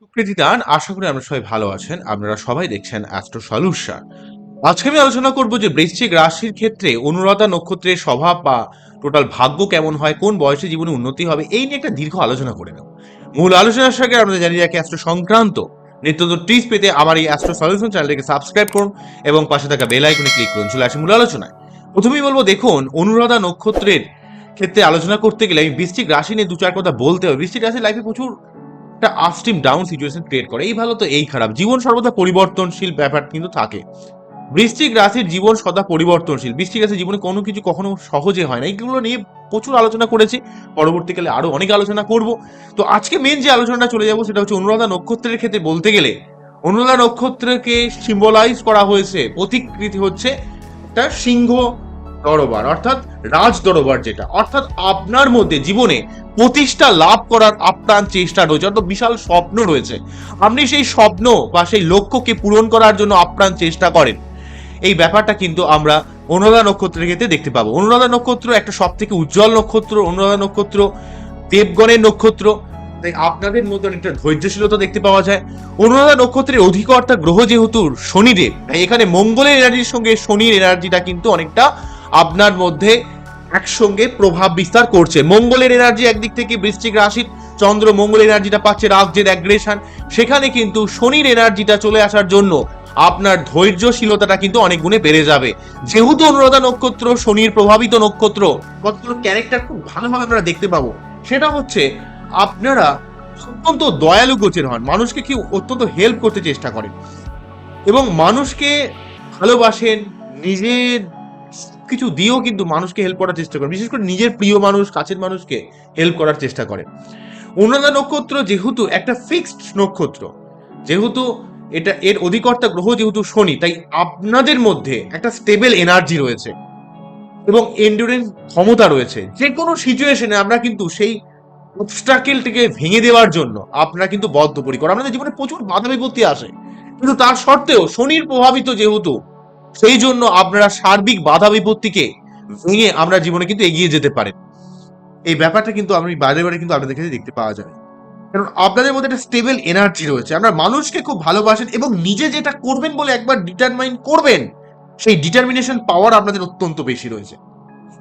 সুপ্রীতি দান, আশা করি আমরা সবাই ভালো আছেন। আপনারা সবাই দেখছেন অ্যাস্ট্রো সলিউশন আজকে আমি আলোচনা করব যে বৃশ্চিক রাশির ক্ষেত্রে অনুরাধা নক্ষত্রের স্বভাব বা টোটাল ভাগ্য কেমন হয়, কোন বয়সে জীবনে উন্নতি হবে, এই নিয়ে একটা দীর্ঘ আলোচনা করে নেব। মূল আলোচনার সঙ্গে আপনাদের জানিয়ে রাখি অ্যাস্ট্রো সংক্রান্ত নিত্যন্ত টিপস পেতে আমার এই অ্যাস্ট্রো সলিউশন চ্যানেলটিকে সাবস্ক্রাইব করুন এবং পাশে থাকা বেল আইকনে ক্লিক করুন। চলে আসি মূল আলোচনায়। প্রথমেই বলব, দেখুন, অনুরাধা নক্ষত্রের ক্ষেত্রে আলোচনা করতে গেলে আমি বৃষ্টিক রাশি নিয়ে দু চার কথা বলতে হবে। বৃষ্টিক রাশি লাইফে প্রচুর একটা আপস্ট্রিম ডাউন সিচুয়েশন ক্রিয়েট করে। এই ভালো তো এই খারাপ। জীবন সর্বদা পরিবর্তনশীল ব্যাপার কিন্তু থাকে। বৃশ্চিক রাশির জীবন সদা পরিবর্তনশীল। বৃশ্চিক রাশির জীবনে কোনো কিছু কখনো সহজে হয় না। এইগুলো নিয়ে প্রচুর আলোচনা করেছি। পরবর্তীকালে আরও অনেক আলোচনা করব। তো আজকে মেন যে আলোচনাটা চলে যাব সেটা হচ্ছে অনুরাধা নক্ষত্রের ক্ষেত্রে বলতে গেলে। অনুরাধা নক্ষত্রকে সিম্বলাইজ করা হয়েছে, প্রতিকৃতি হচ্ছে তার সিংহ দরবার, অর্থাৎ রাজ দরবার যেটা। অর্থাৎ আপনার মধ্যে জীবনে প্রতিষ্ঠা লাভ করার আপ্রাণ চেষ্টা রয়েছে, অর্থাৎ বিশাল স্বপ্ন রয়েছে। আপনি সেই স্বপ্ন বা সেই লক্ষ্যকে পূরণ করার জন্য আপ্রাণ চেষ্টা করেন। এই ব্যাপারটা কিন্তু আমরা অনুরাধা নক্ষত্রের ক্ষেত্রে দেখতে পাবো। অনুরাধা নক্ষত্র একটা সব থেকে উজ্জ্বল নক্ষত্র, অনুরাধা নক্ষত্র, দেবগণের নক্ষত্র। তাই আপনাদের মধ্যে অনেকটা ধৈর্যশীলতা দেখতে পাওয়া যায়। অনুরাধা নক্ষত্রের অধিকর্তা গ্রহ যেহেতু শনিদেব, তাই এখানে মঙ্গলের এনার্জির সঙ্গে শনির এনার্জিটা কিন্তু অনেকটা আপনার মধ্যে একসঙ্গে প্রভাব বিস্তার করছে। মঙ্গলের এনার্জি একদিক থেকে বৃশ্চিক রাশির, চন্দ্র মঙ্গল এনার্জিটা পাচ্ছে রাজ্যের অ্যাগ্রেশন সেখানে কিন্তু শনির এনার্জিটা চলে আসার জন্য আপনার ধৈর্যশীলতাটা কিন্তু অনেক গুণে বেড়ে যাবে। যেহেতু অনুরাধা নক্ষত্র, শনির প্রভাবিত নক্ষত্র, কতগুলো ক্যারেক্টার খুব ভালোভাবে আমরা দেখতে পাবো। সেটা হচ্ছে, আপনারা অত্যন্ত দয়ালু গোচের হন, মানুষকে কি অত্যন্ত হেল্প করতে চেষ্টা করেন। এবং মানুষকে ভালোবাসেন, নিজের কিছু দিয়েও কিন্তু মানুষকে হেল্প করার চেষ্টা করেন। বিশেষ করে নিজের প্রিয় মানুষ, কাছের মানুষকে হেল্প করার চেষ্টা করেন। অনুরাধা নক্ষত্র যেহেতু একটা ফিক্সড নক্ষত্র, যেহেতু এটা এর অধিকর্তা গ্রহ যেহেতু শনি, তাই আপনাদের মধ্যে একটা স্টেবল এনার্জি রয়েছে এবং এন্ডুরেন্স ক্ষমতা রয়েছে। যে কোনো সিচুয়েশনে আমরা কিন্তু সেই অবস্টাকেলটিকে ভেঙে দেওয়ার জন্য আপনারা কিন্তু বদ্ধপরিকর। আমাদের জীবনে প্রচুর বাধা বিপত্তি আসে। কিন্তু তার সত্ত্বেও শনির প্রভাবিত যেহেতু, সেই জন্য আপনারা সার্বিক বাধা বিপত্তিকে ভেঙে আমরা জীবনে কিন্তু এগিয়ে যেতে পারেন। এই ব্যাপারটা কিন্তু আমি বাইরে বাইরে কিন্তু আপনাদের কাছে দেখতে পাওয়া যায়। কারণ আপনাদের মধ্যে একটা স্টেবল এনার্জি রয়েছে। আপনার মানুষকে খুব ভালোবাসেন এবং নিজে যেটা করবেন বলে একবার ডিটারমাইন করবেন, সেই ডিটারমিনেশন পাওয়ার আপনাদের অত্যন্ত বেশি রয়েছে।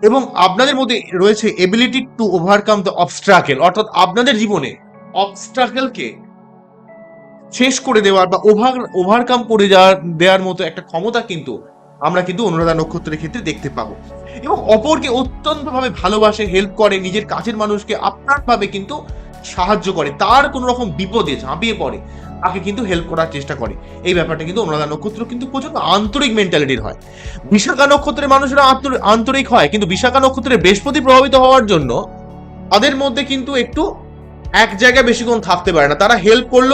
এবং আপনাদের মধ্যে রয়েছে ability to overcome the obstacle অর্থাৎ আপনাদের জীবনে অবস্ট্রাকেলকে শেষ করে দেওয়ার বা ওভার ওভারকাম করে যাওয়ার দেওয়ার মতো একটা ক্ষমতা কিন্তু আমরা কিন্তু অনুরাধা নক্ষত্রের ক্ষেত্রে দেখতে পাবো। এবং অপরকে অত্যন্তভাবে ভালোবাসে হেল্প করে, নিজের কাছের মানুষকে আপনারভাবে কিন্তু সাহায্য করে, তার কোনো রকম বিপদে ঝাঁপিয়ে পড়ে, তাকে কিন্তু হেল্প করার চেষ্টা করে। এই ব্যাপারটা কিন্তু অনুরাধা নক্ষত্র কিন্তু প্রচণ্ড আন্তরিক মেন্টালিটির হয়। বিশাখা নক্ষত্রের মানুষেরা আন্তরিক হয়, কিন্তু বিশাখা নক্ষত্রের বৃহস্পতি প্রভাবিত হওয়ার জন্য তাদের মধ্যে কিন্তু একটু এক জায়গায় বেশিক্ষণ থাকতে পারে না। তারা হেল্প করল,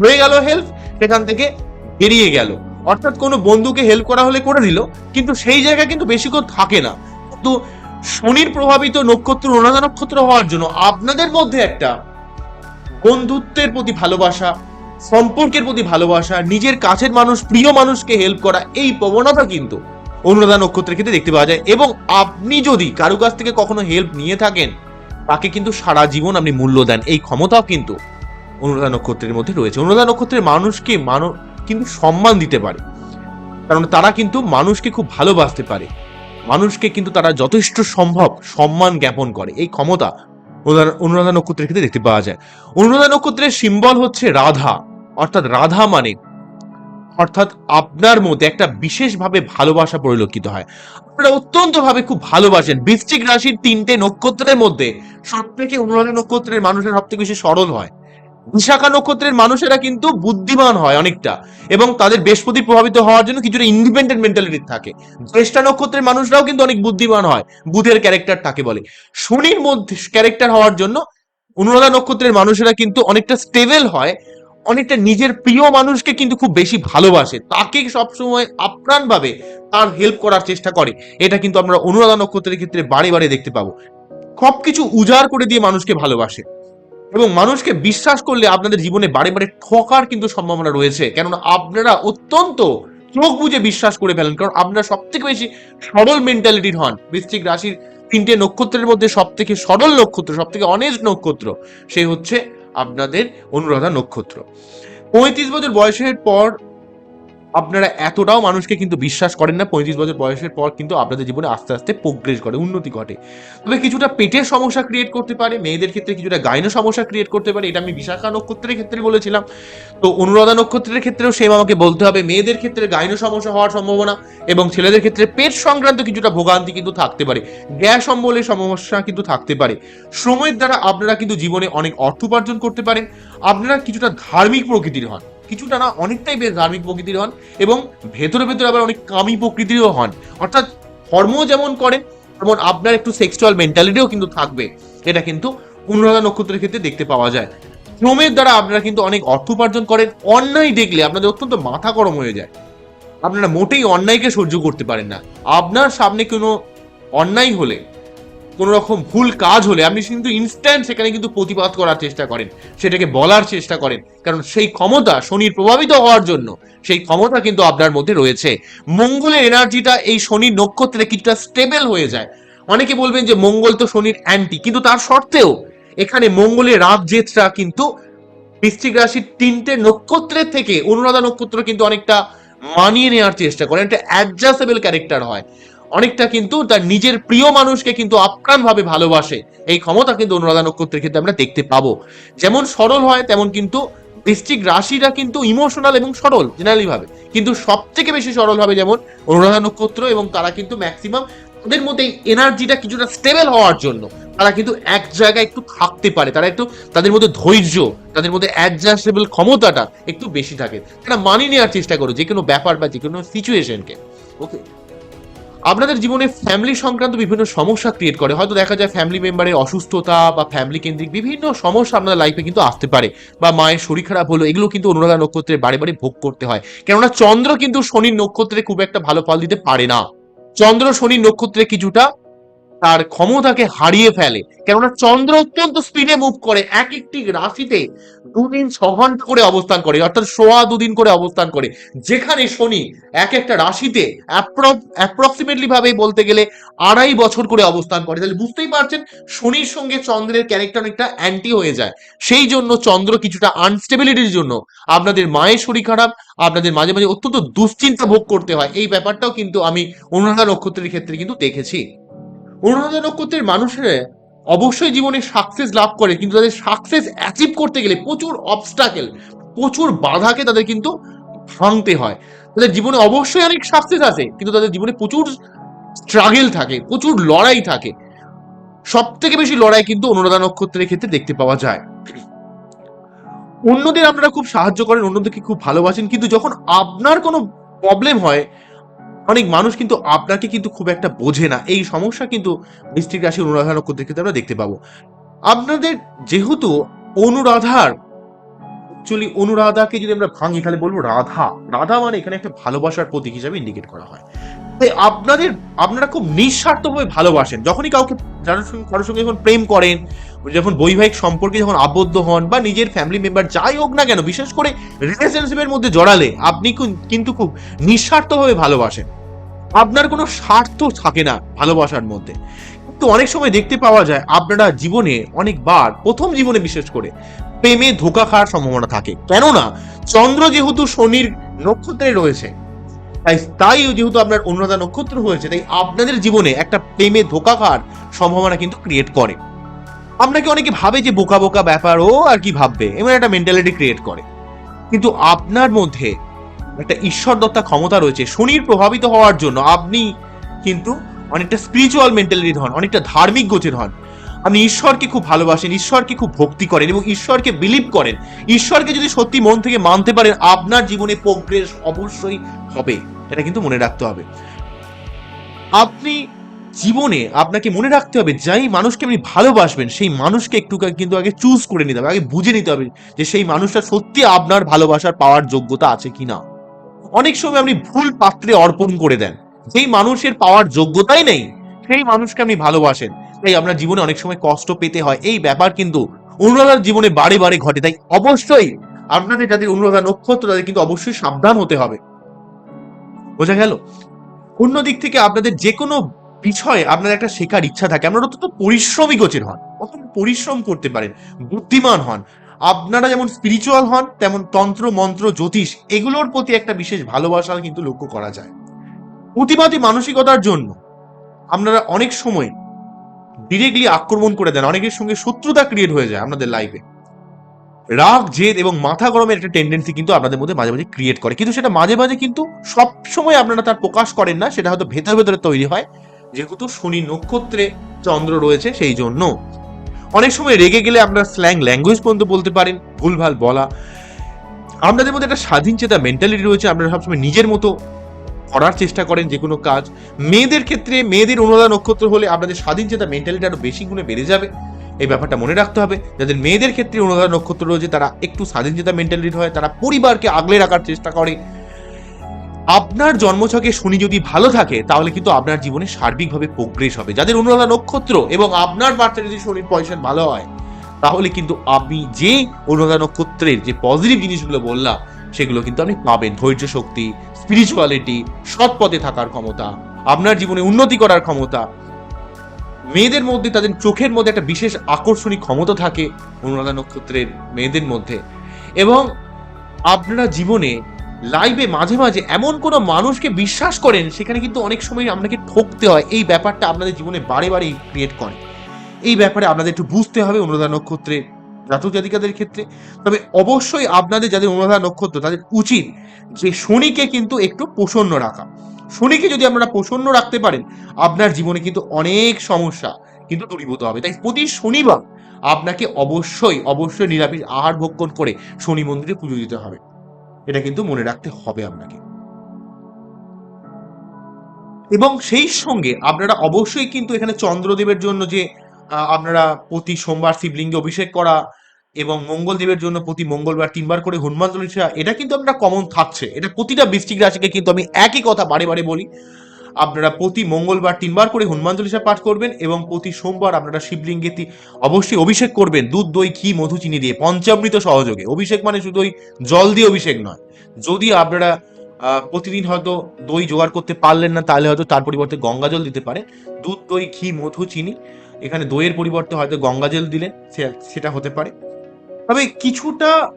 হয়ে গেল হেল্প সেখান থেকে বেরিয়ে গেল। অর্থাৎ কোনো বন্ধুকে হেল্প করা হলে করে দিল, কিন্তু সেই জায়গায় কিন্তু বেশিক্ষণ থাকে না। কিন্তু শনির প্রভাবিত নক্ষত্র অনুরাধা নক্ষত্র হওয়ার জন্য আপনাদের মধ্যে একটা বন্ধুত্বের প্রতি ভালোবাসা, সম্পর্কের প্রতি ভালোবাসা, নিজের কাছের মানুষ, প্রিয় মানুষকে হেল্প করা, এই প্রবণতা কিন্তু অনুরাধা নক্ষত্রের ক্ষেত্রে দেখতে পাওয়া যায়। এবং আপনি যদি কারও কাছ থেকে কখনো হেল্প নিয়ে থাকেন, তাকে কিন্তু সারা জীবন আপনি মূল্য দেন। এই ক্ষমতাও কিন্তু অনুরাধা নক্ষত্রের মধ্যে রয়েছে। অনুরাধা নক্ষত্রের মানুষকে মানুষ কিন্তু সম্মান দিতে পারে। কারণ তারা কিন্তু মানুষকে খুব ভালোবাসতে পারে। মানুষকে কিন্তু তারা যথেষ্ট সম্ভব সম্মান জ্ঞাপন করে। এই ক্ষমতা অনুরাধা- নক্ষত্রের ক্ষেত্রে দেখতে পাওয়া যায়। অনুরাধা নক্ষত্রের সিম্বল হচ্ছে রাধা, অর্থাৎ রাধা মানে অর্থাৎ আপনার মধ্যে একটা বিশেষভাবে ভালোবাসা পরিলক্ষিত হয়। আপনারা অত্যন্ত ভাবে খুব ভালোবাসেন। বৃশ্চিক রাশির তিনটে নক্ষত্রের মধ্যে সব থেকে অনুরাধা নক্ষত্রের মানুষের সব থেকে বেশি সরল হয়। বিশাখা নক্ষত্রের মানুষেরা কিন্তু বুদ্ধিমান হয় অনেকটা, এবং তাদের বৃহস্পতি প্রভাবিত হওয়ার জন্য কিছুটা ইন্ডিপেন্ডেন্ট মেন্টালিটি থাকে। জ্যেষ্ঠা নক্ষত্রের মানুষরাও কিন্তু অনেক বুদ্ধিমান হয়, বুধের ক্যারেক্টার তাকে বলে। শনির মধ্যে ক্যারেক্টার হওয়ার জন্য অনুরাধা নক্ষত্রের মানুষেরা কিন্তু অনেকটা স্টেবল হয়, অনেকটা নিজের প্রিয় মানুষকে কিন্তু খুব বেশি ভালোবাসে, তাকে সবসময় আপ্রাণভাবে তার হেল্প করার চেষ্টা করে। এটা কিন্তু আমরা অনুরাধা নক্ষত্রের ক্ষেত্রে বারে বারে দেখতে পাবো। সবকিছু উজাড় করে দিয়ে মানুষকে ভালোবাসে। এবং মানুষকে বিশ্বাস করলে আপনাদের জীবনে বারে বারে ঠকার কিন্তু সম্ভাবনা রয়েছে। কেননা আপনারা অত্যন্ত চোখ বুঝে বিশ্বাস করে ফেলেন, কারণ আপনারা সব থেকে বেশি সরল মেন্টালিটির হন। বৃশ্চিক রাশির তিনটে নক্ষত্রের মধ্যে সব থেকে সরল নক্ষত্র সব থেকে অনেস্ট নক্ষত্র সেই হচ্ছে আপনাদের অনুরাধা নক্ষত্র। পঁয়ত্রিশ বছর বয়সের পর আপনারা এতটাও মানুষকে কিন্তু বিশ্বাস করেন না, পঁয়ত্রিশ বছর বয়সের পর কিন্তু আপনাদের জীবনে আস্তে আস্তে প্রোগ্রেস ঘটে উন্নতি ঘটে। তবে কিছুটা পেটের সমস্যা ক্রিয়েট করতে পারে, মেয়েদের ক্ষেত্রে কিছুটা গাইনো সমস্যা ক্রিয়েট করতে পারে, এটা আমি বিশাখা নক্ষত্রের ক্ষেত্রে বলেছিলাম। তো অনুরাধা নক্ষত্রের ক্ষেত্রেও সেম আমাকে বলতে হবে, মেয়েদের ক্ষেত্রে গাইনো সমস্যা হওয়ার সম্ভাবনা এবং ছেলেদের ক্ষেত্রে পেট সংক্রান্ত কিছুটা ভোগান্তি কিন্তু থাকতে পারে, গ্যাস অম্বলের সমস্যা কিন্তু থাকতে পারে। শ্রমের দ্বারা আপনারা কিন্তু জীবনে অনেক অর্থ উপার্জন করতে পারেন, আপনারা কিছুটা ধার্মিক প্রকৃতির হন। কিছুটা না অনেকটাই বেশ ধার্মিক প্রকৃতির হন এবং ভেতরে ভেতরে আবার অনেক কামি প্রকৃতিরও হন। অর্থাৎ ধর্ম যেমন করেন, তেমন আপনার একটু সেক্সুয়াল মেন্টালিটিও কিন্তু থাকবে। এটা কিন্তু অনুরাধা নক্ষত্রের ক্ষেত্রে দেখতে পাওয়া যায়। শ্রমের দ্বারা আপনারা কিন্তু অনেক অর্থ উপার্জন করেন, অন্যায় দেখলে আপনাদের অত্যন্ত মাথা গরম হয়ে যায়। আপনারা মোটেই অন্যায়কে সহ্য করতে পারেন না। আপনার সামনে কোনো অন্যায় হলে কোনো রকম ভুল কাজ হলে আপনি কিন্তু ইনস্ট্যান্ট সেখানে কিন্তু প্রতিবাদ করার চেষ্টা করেন। সেটাকে বলার চেষ্টা করেন। কারণ সেই ক্ষমতা শনির প্রভাবিত হওয়ার জন্য সেই ক্ষমতা কিন্তু আপনার মধ্যে রয়েছে। মঙ্গলের এনার্জিটা এই শনির নক্ষত্রে কিছুটা স্টেবল হয়ে যায়। অনেকে বলবেন যে মঙ্গল তো শনির অ্যান্টি কিন্তু তার সত্ত্বেও এখানে মঙ্গলের রাত জেতটা কিন্তু বৃশ্চিক রাশির তিনটে নক্ষত্রের থেকে অনুরাধা নক্ষত্র কিন্তু অনেকটা মানিয়ে নেওয়ার চেষ্টা করে একটা অ্যাডজাস্টেবল ক্যারেক্টার হয়। অনেকটা কিন্তু তার নিজের প্রিয় মানুষকে কিন্তু আপ্রাণ ভাবে ভালোবাসে। এই ক্ষমতা কিন্তু অনুরাধা নক্ষত্রের ক্ষেত্রে আমরা দেখতে পাবো। যেমন সরল হয়, তেমন কিন্তু বৃশ্চিক রাশিটা কিন্তু ইমোশনাল এবং সরল জেনারেলি ভাবে। কিন্তু সব থেকে বেশি সরল হবে যেমন অনুরাধা নক্ষত্র এবং তারা কিন্তু ম্যাক্সিমাম তাদের মধ্যে এনার্জিটা কিছুটা স্টেবল হওয়ার জন্য। তারা কিন্তু এক জায়গায় একটু থাকতে পারে। তারা একটু তাদের মধ্যে ধৈর্য, তাদের মধ্যে অ্যাডজাস্টেবল ক্ষমতাটা একটু বেশি থাকে। তারা মানিয়ে নেওয়ার চেষ্টা করো যে কোনো ব্যাপার বা যে কোনো সিচুয়েশনকে ওকে আপনাদের জীবনে ফ্যামিলি সংক্রান্ত বিভিন্ন সমস্যা ক্রিয়েট করে। হয়তো দেখা যায় ফ্যামিলি মেম্বারের অসুস্থতা বা ফ্যামিলি কেন্দ্রিক বিভিন্ন সমস্যা আপনাদের লাইফে কিন্তু আসতে পারে। বা মায়ের শরীর খারাপ হলো, এগুলো কিন্তু অনুরাধা নক্ষত্রে বারে বারে ভোগ করতে হয়। কেননা চন্দ্র কিন্তু শনির নক্ষত্রে খুব একটা ভালো ফল দিতে পারে না। চন্দ্র, শনি নক্ষত্রে কিছুটা তার ক্ষমতাকে হারিয়ে ফেলে। কেননা চন্দ্র অত্যন্ত স্পিডে মুভ করে, এক একটি রাশিতে দুদিন ছ ঘণ্টা করে অবস্থান করে, অর্থাৎ সোয়া দুদিন করে অবস্থান করে। যেখানে শনি এক একটা রাশিতে অ্যাপ্রক্সিমেটলি ভাবে বলতে গেলে আড়াই বছর করে অবস্থান করে। তাহলে বুঝতেই পারছেন, শনির সঙ্গে চন্দ্রের ক্যারেক্টার অনেকটা অ্যান্টি হয়ে যায়। সেই জন্য চন্দ্র কিছুটা আনস্টেবিলিটির জন্য আপনাদের মায়ের শরীর খারাপ, আপনাদের মাঝে মাঝে অত্যন্ত দুশ্চিন্তা ভোগ করতে হয়। এই ব্যাপারটাও কিন্তু আমি অনুরাধা নক্ষত্রের ক্ষেত্রে কিন্তু দেখেছি। অনুরাধা নক্ষত্রের মানুষেরা অবশ্যই জীবনে সাকসেস লাভ করে, কিন্তু তাদের সাকসেস অ্যাচিভ করতে গেলে প্রচুর অবস্টাকেল প্রচুর বাধাকে তাদের কিন্তু ভাঙতে হয়। তাদের জীবনে অবশ্যই অনেক সাকসেস আছে, কিন্তু তাদের জীবনে প্রচুর স্ট্রাগেল থাকে, প্রচুর লড়াই থাকে। সব থেকে বেশি লড়াই কিন্তু অনুরাধা নক্ষত্রের ক্ষেত্রে দেখতে পাওয়া যায়। অন্যদের আপনারা খুব সাহায্য করেন, অন্যদেরকে খুব ভালোবাসেন, কিন্তু যখন আপনার কোনো প্রবলেম হয় অনেক মানুষ কিন্তু আপনাকে কিন্তু খুব একটা বোঝে না। এই সমস্যা কিন্তু বৃষ্টিক রাশি অনুরাধা নক্ষত্রের ক্ষেত্রে আমরা দেখতে পাবো। আপনাদের যেহেতু অনুরাধার অ্যাকচুয়ালি অনুরাধাকে যদি আমরা ভাঙি, তাহলে বলব রাধা। রাধা মানে এখানে একটা ভালোবাসার প্রতীক হিসাবে ইন্ডিকেট করা হয়। তাই আপনাদের, আপনারা খুব নিঃস্বার্থভাবে ভালোবাসেন। যখনই কাউকে, যার সঙ্গে, কারোর সঙ্গে যখন প্রেম করেন যখন বৈবাহিক সম্পর্কে যখন আবদ্ধ হন বা নিজের ফ্যামিলি মেম্বার যাই হোক না কেন, বিশেষ করে রিলেশনশিপের মধ্যে জড়ালে, আপনি কিন্তু খুব নিঃস্বার্থভাবে ভালোবাসেন। আপনার কোনো স্বার্থ থাকে না ভালোবাসার মধ্যে। কিন্তু অনেক সময় দেখতে পাওয়া যায়, আপনারা জীবনে অনেকবার, প্রথম জীবনে বিশেষ করে, প্রেমে ধোকা খাওয়ার সম্ভাবনা থাকে। কেননা, চন্দ্র যেহেতু শনির নক্ষত্রে রয়েছে, তাই তাই যেহেতু আপনার অনুরাধা নক্ষত্র হয়েছে, তাই আপনাদের জীবনে একটা প্রেমে ধোকা খাওয়ার সম্ভাবনা কিন্তু ক্রিয়েট করে। আপনাকে অনেকে ভাবে যে বোকা বোকা ব্যাপার, ও আর কি ভাববে? এমন একটা মেন্টালিটি ক্রিয়েট করে। কিন্তু আপনার মধ্যে একটা ঈশ্বর দত্তা ক্ষমতা রয়েছে, শনির প্রভাবিত হওয়ার জন্য আপনি কিন্তু অনেকটা স্পিরিচুয়াল মেন্টালিটি হন, অনেকটা ধার্মিক গোছের হন। আপনি ঈশ্বরকে খুব ভালোবাসেন, ঈশ্বরকে খুব ভক্তি করেন এবং ঈশ্বরকে বিলিভ করেন। ঈশ্বরকে যদি সত্যি মন থেকে মানতে পারেন, আপনার জীবনে প্রোগ্রেস অবশ্যই হবে। এটা কিন্তু মনে রাখতে হবে। আপনি জীবনে আপনাকে মনে রাখতে হবে, যাই মানুষকে আপনি ভালোবাসবেন, সেই মানুষকে একটু কিন্তু আগে চুজ করে নিতে হবে, আগে বুঝে নিতে হবে যে সেই মানুষটা সত্যি আপনার ভালোবাসার পাওয়ার যোগ্যতা আছে কিনা। অনেক সময় আপনি ভুল পাত্রে অর্পণ করে দেন, যেই মানুষের পাওয়ার যোগ্যতাই নেই, সেই মানুষকে আপনি ভালোবাসেন। তাই আপনার জীবনে অনেক সময় কষ্ট পেতে হয়, এই ব্যাপার কিন্তু অনুরাধার জীবনে বারে বারে ঘটে। তাই অবশ্যই আপনাদের যাদের অনুরাধা নক্ষত্র, তাদের কিন্তু অবশ্যই সাবধান হতে হবে। বোঝা গেল? অন্য দিক থেকে আপনাদের যে কোনো বিষয়ে আপনার একটা শেখার ইচ্ছা থাকে, আপনারা অত্যন্ত পরিশ্রমী গোছের হন, অত্যন্ত পরিশ্রম করতে পারেন, বুদ্ধিমান হন। আপনারা যেমন স্পিরিচুয়াল হন, তেমন তন্ত্র, মন্ত্র, জ্যোতিষ, এগুলোর প্রতি একটা বিশেষ ভালোবাসা কিন্তু লক্ষ্য করা যায়। প্রতিবাদী মানসিকতার জন্য। আপনারা অনেক সময় ডিরেক্টলি আক্রমণ করে দেন, অনেকের সঙ্গে শত্রুতা ক্রিয়েট হয়ে যায় আপনাদের লাইফে রাগ, জেদ এবং মাথা গরমের একটা টেন্ডেন্সি কিন্তু আপনাদের মধ্যে মাঝে মাঝে ক্রিয়েট করে। কিন্তু সেটা মাঝে মাঝে কিন্তু সব সময় আপনারা তার প্রকাশ করেন না, সেটা হয়তো ভেতরে ভেতরে তৈরি হয়। যেহেতু শনি নক্ষত্রে চন্দ্র রয়েছে, সেই জন্য। অনেক সময় রেগে গেলে আপনারা স্ল্যাং ল্যাঙ্গুয়েজ পর্যন্ত বলতে পারেন ভুলভাল বলা। আপনাদের মধ্যে একটা স্বাধীন চেতা মেন্টালিটি রয়েছে, আপনারা সবসময় নিজের মতো করার চেষ্টা করেন যে কোনো কাজ। মেয়েদের ক্ষেত্রে মেয়েদের অনুরাধা নক্ষত্র হলে আপনাদের স্বাধীন চেতা মেন্টালিটি আরও বেশি গুণে বেড়ে যাবে। এই ব্যাপারটা মনে রাখতে হবে। যাদের মেয়েদের ক্ষেত্রে অনুরাধা নক্ষত্র রয়েছে, তারা একটু স্বাধীন চেতা মেন্টালিটি হয়, তারা পরিবারকে আগলে রাখার চেষ্টা করে। আপনার জন্মছকে শনি যদি ভালো থাকে, তাহলে কিন্তু আপনার জীবনে সার্বিকভাবে প্রোগ্রেস হবে। যাদের অনুরাধা নক্ষত্র এবং আপনার বার্তা যদি শনির পয়সা ভালো হয়, তাহলে কিন্তু আপনি যে অনুরাধা নক্ষত্রের যে পজিটিভ জিনিসগুলো বললাম, সেগুলো কিন্তু আপনি পাবেন। ধৈর্য শক্তি স্পিরিচুয়ালিটি সৎ পথে থাকার ক্ষমতা, আপনার জীবনে উন্নতি করার ক্ষমতা। মেয়েদের মধ্যে, তাদের চোখের মধ্যে একটা বিশেষ আকর্ষণী ক্ষমতা থাকে অনুরাধা নক্ষত্রের মেয়েদের মধ্যে। এবং আপনারা জীবনে লাইভে মাঝে মাঝে এমন কোনো মানুষকে বিশ্বাস করেন, সেখানে কিন্তু অনেক সময় আপনাকে ঠকতে হয়। এই ব্যাপারটা আপনাদের জীবনে বারে বারে ক্রিয়েট করে। এই ব্যাপারে আপনাদের একটু বুঝতে হবে অনুরাধা নক্ষত্রে, জাতক জাতিকাদের ক্ষেত্রে। তবে অবশ্যই আপনাদের যাদের অনুরাধা নক্ষত্র, তাদের উচিত যে শনিকে কিন্তু একটু প্রসন্ন রাখা। শনিকে যদি আপনারা প্রসন্ন রাখতে পারেন, আপনার জীবনে কিন্তু অনেক সমস্যা কিন্তু দূরীভূত হবে। তাই প্রতি শনিবার আপনাকে অবশ্যই অবশ্যই নিরামিষ আহার ভক্ষণ করে শনি মন্দিরে পুজো দিতে হবে। এটা কিন্তু মনে রাখতে হবে আপনাকে। এবং সেই সঙ্গে আপনারা অবশ্যই কিন্তু এখানে চন্দ্রদেবের জন্য যে আপনারা প্রতি সোমবার শিবলিঙ্গে অভিষেক করা এবং মঙ্গলদেবের জন্য প্রতি মঙ্গলবার তিনবার করে হনুমান চল্লিশা, এটা কিন্তু আপনারা কমন থাকছে। এটা প্রতিটা বৃষ্টিক রাশিকে কিন্তু আমি একই কথা বারে বারে বলি। আপনারা প্রতি মঙ্গলবার তিনবার করে হনুমান চল্লিশা পাঠ করবেন এবং প্রতি সোমবার আপনারা শিবলিঙ্গেতি অবশ্যই অভিষেক করবেন। দুধ, দই, ঘি, মধু, চিনি দিয়ে পঞ্চামৃত সহযোগে। অভিষেক মানে শুধু ওই জল দিয়ে অভিষেক নয়। যদি আপনারা প্রতিদিন হয়তো দই জোগাড় করতে পারলেন না, তাহলে হয়তো তার পরিবর্তে গঙ্গা জল দিতে পারে। দুধ, দই, ঘি, মধু, চিনি, এখানে দইয়ের পরিবর্তে হয়তো গঙ্গা জল দিলেন, সে- সেটা হতে পারে। তবে কিছুটা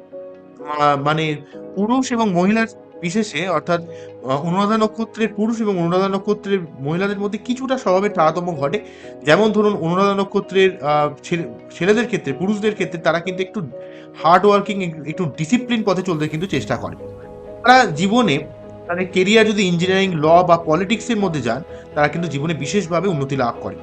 মানে পুরুষ এবং মহিলার বিশেষে অর্থাৎ অনুরাধা নক্ষত্রের পুরুষ এবং অনুরাধা নক্ষত্রের মহিলাদের মধ্যে কিছুটা স্বভাবের তারতম্য ঘটে। যেমন ধরুন, অনুরাধা নক্ষত্রের ছেলে- ছেলেদের ক্ষেত্রে, পুরুষদের ক্ষেত্রে তারা কিন্তু একটু হার্ড ওয়ার্কিং একটু ডিসিপ্লিন পথে চলতে কিন্তু চেষ্টা করে। তারা জীবনে, তাদের কেরিয়ার যদি ইঞ্জিনিয়ারিং ল বা পলিটিক্সের মধ্যে যান, তারা কিন্তু জীবনে বিশেষভাবে উন্নতি লাভ করে।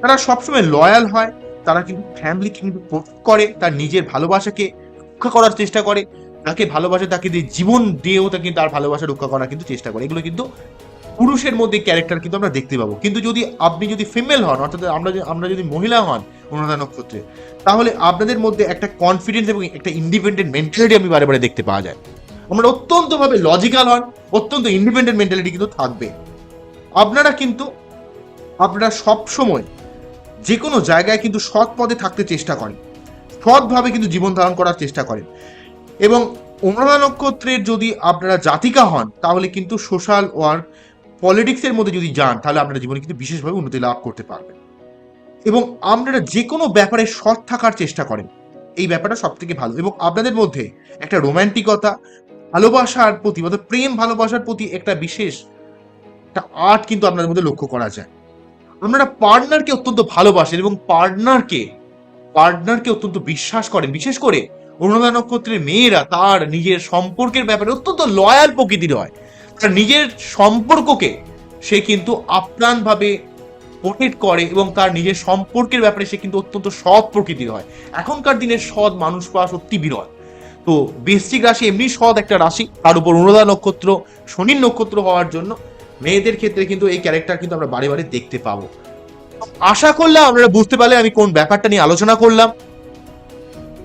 তারা সবসময় লয়াল হয়, তারা কিন্তু ফ্যামিলিকে কিন্তু করে, তার নিজের ভালোবাসাকে রক্ষা করার চেষ্টা করে। তাকে ভালোবাসে, তাকে দিয়ে জীবন দিয়েও তাকে তার ভালোবাসা রক্ষা করার কিন্তু চেষ্টা করে। এগুলো কিন্তু পুরুষের মধ্যে ক্যারেক্টার কিন্তু আমরা দেখতে পাবো। কিন্তু যদি আপনি যদি ফিমেল হন, অর্থাৎ আমরা আমরা যদি মহিলা হন অনুরাধা নক্ষত্রে তাহলে আপনাদের মধ্যে একটা কনফিডেন্স এবং একটা ইন্ডিপেন্ডেন্ট মেন্টালিটি আমি বারে বারে দেখতে পাওয়া যায়। আমরা অত্যন্তভাবে লজিক্যাল হন, অত্যন্ত ইন্ডিপেন্ডেন্ট মেন্টালিটি কিন্তু থাকবে। আপনারা কিন্তু, আপনারা সব সময় যে কোনো জায়গায় কিন্তু সৎ পদে থাকতে চেষ্টা করেন। সৎভাবে কিন্তু জীবন ধারণ করার চেষ্টা করেন। এবং অনুরাধা নক্ষত্রের যদি আপনারা জাতিকা হন, তাহলে কিন্তু সোশ্যাল ওয়ার্ক পলিটিক্সের মধ্যে যদি যান, তাহলে আপনারা জীবনে কিন্তু বিশেষভাবে উন্নতি লাভ করতে পারবেন। এবং আপনারা যে কোনো ব্যাপারে সৎ থাকার চেষ্টা করেন, এই ব্যাপারটা সব থেকে ভালো। এবং আপনাদের মধ্যে একটা রোমান্টিকতা, ভালোবাসার প্রতি, অর্থাৎ প্রেম, ভালোবাসার প্রতি একটা বিশেষ একটা আর্ট কিন্তু আপনাদের মধ্যে লক্ষ্য করা যায়। আপনারা পার্টনারকে অত্যন্ত ভালোবাসেন এবং পার্টনারকে পার্টনারকে অত্যন্ত বিশ্বাস করেন। বিশেষ করে অনুরাধা নক্ষত্রের মেয়েরা তার নিজের সম্পর্কের ব্যাপারে অত্যন্ত লয়াল প্রকৃতির হয়। তার নিজের সম্পর্ককে সে কিন্তু আপ্রাণভাবে প্রোটেক্ট করে এবং তার নিজের সম্পর্কের ব্যাপারে সে কিন্তু অত্যন্ত সৎ প্রকৃতির হয়। এখনকার দিনের সৎ মানুষ পাওয়া সত্যি বিরল। তো বৃশ্চিক রাশি এমনি সৎ একটা রাশি। তার উপর অনুরাধা নক্ষত্র শনির নক্ষত্র হওয়ার জন্য মেয়েদের ক্ষেত্রে কিন্তু এই ক্যারেক্টার কিন্তু আমরা বারে বারে দেখতে পাবো। আশা করলাম আপনারা বুঝতে পারলে আমি কোন ব্যাপারটা নিয়ে আলোচনা করলাম।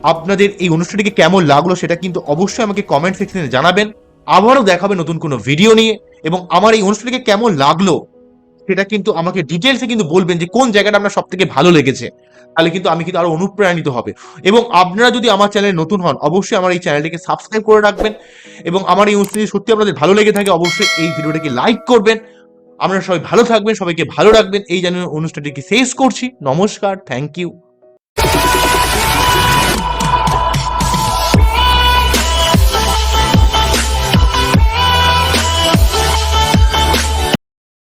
আপনাদের এই অনুষ্ঠানটিকে কেমন লাগল সেটা কিন্তু অবশ্যই আমাকে কমেন্ট সেকশনে জানাবেন। আবারও দেখাবে নতুন কোনো ভিডিও নিয়ে এবং আমার এই অনুষ্ঠানটিকে কেমন লাগল সেটা কিন্তু আমাকে ডিটেলসে কিন্তু বলবেন যে কোন জায়গাটা আপনার সব থেকে ভালো লেগেছে। তাহলে কিন্তু আমি কিন্তু আরও অনুপ্রাণিত হবে। এবং আপনারা যদি আমার চ্যানেলে নতুন হন, অবশ্যই আমার এই চ্যানেলটিকে সাবস্ক্রাইব করে রাখবেন এবং আমার এই অনুষ্ঠানটি সত্যি আপনাদের ভালো লেগে থাকে, অবশ্যই এই ভিডিওটাকে লাইক করবেন। আপনারা সবাই ভালো থাকবেন, সবাইকে ভালো রাখবেন। এই জানিয়ে অনুষ্ঠানটিকে শেষ করছি। নমস্কার থ্যাংক ইউ